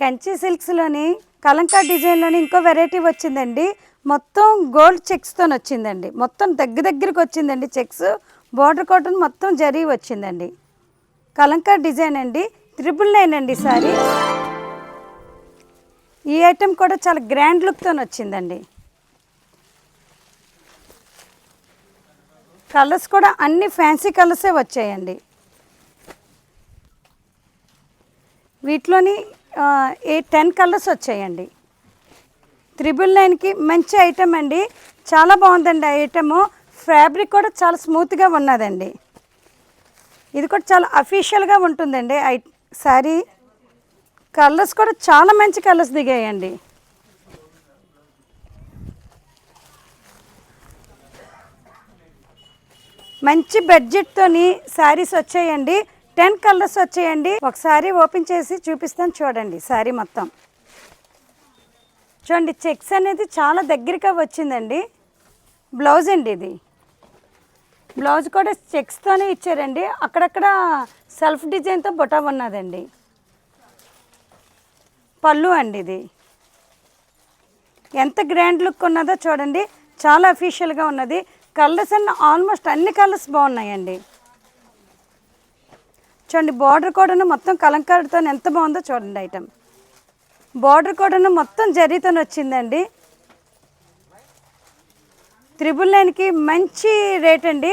కంచి సిల్క్స్లోని కలంకా డిజైన్లోని ఇంకో వెరైటీ వచ్చిందండి. మొత్తం గోల్డ్ చెక్స్తో వచ్చిందండి. మొత్తం దగ్గర దగ్గరికి వచ్చిందండి చెక్స్. బార్డర్ కాటన్ మొత్తం జరీ వచ్చిందండి. కలంకా డిజైన్ అండి. త్రిబుల్ నైన్ అండి సారీ. ఈ ఐటెం కూడా చాలా గ్రాండ్ లుక్తో వచ్చిందండి. కలర్స్ కూడా అన్ని ఫ్యాన్సీ కలర్సే వచ్చాయండి. వీటిలోని ఈ టెన్ కలర్స్ వచ్చాయండి. త్రిబుల్ నైన్కి మంచి ఐటెం అండి. చాలా బాగుందండి ఆ ఐటము. ఫ్యాబ్రిక్ కూడా చాలా స్మూత్గా ఉన్నదండి. ఇది కూడా చాలా అఫీషియల్గా ఉంటుందండి. ఐ శారీ కలర్స్ కూడా చాలా మంచి కలర్స్ దిగాయండి. మంచి బడ్జెట్తోని శారీస్ వచ్చాయండి. టెన్ కలర్స్ వచ్చాయండి. ఒకసారి ఓపెన్ చేసి చూపిస్తాను చూడండి శారీ మొత్తం. చూడండి చెక్స్ అనేది చాలా దగ్గరగా వచ్చిందండి. బ్లౌజ్ అండి ఇది. బ్లౌజ్ కూడా చెక్స్తోనే ఇచ్చారండి. అక్కడక్కడ సెల్ఫ్ డిజైన్తో బొటా ఉన్నదండి. పళ్ళు అండి ఇది. ఎంత గ్రాండ్ లుక్ ఉన్నదో చూడండి. చాలా అఫీషియల్గా ఉన్నది. కలర్స్ అన్న ఆల్మోస్ట్ అన్ని కలర్స్ బాగున్నాయండి. చూడండి బార్డర్ కూడాను మొత్తం కలంకారుతో ఎంత బాగుందో చూడండి ఐటమ్ బార్డర్ కూడాను మొత్తం జరీతో వచ్చిందండి. త్రిబుల్ నైన్కి మంచి రేట్ అండి.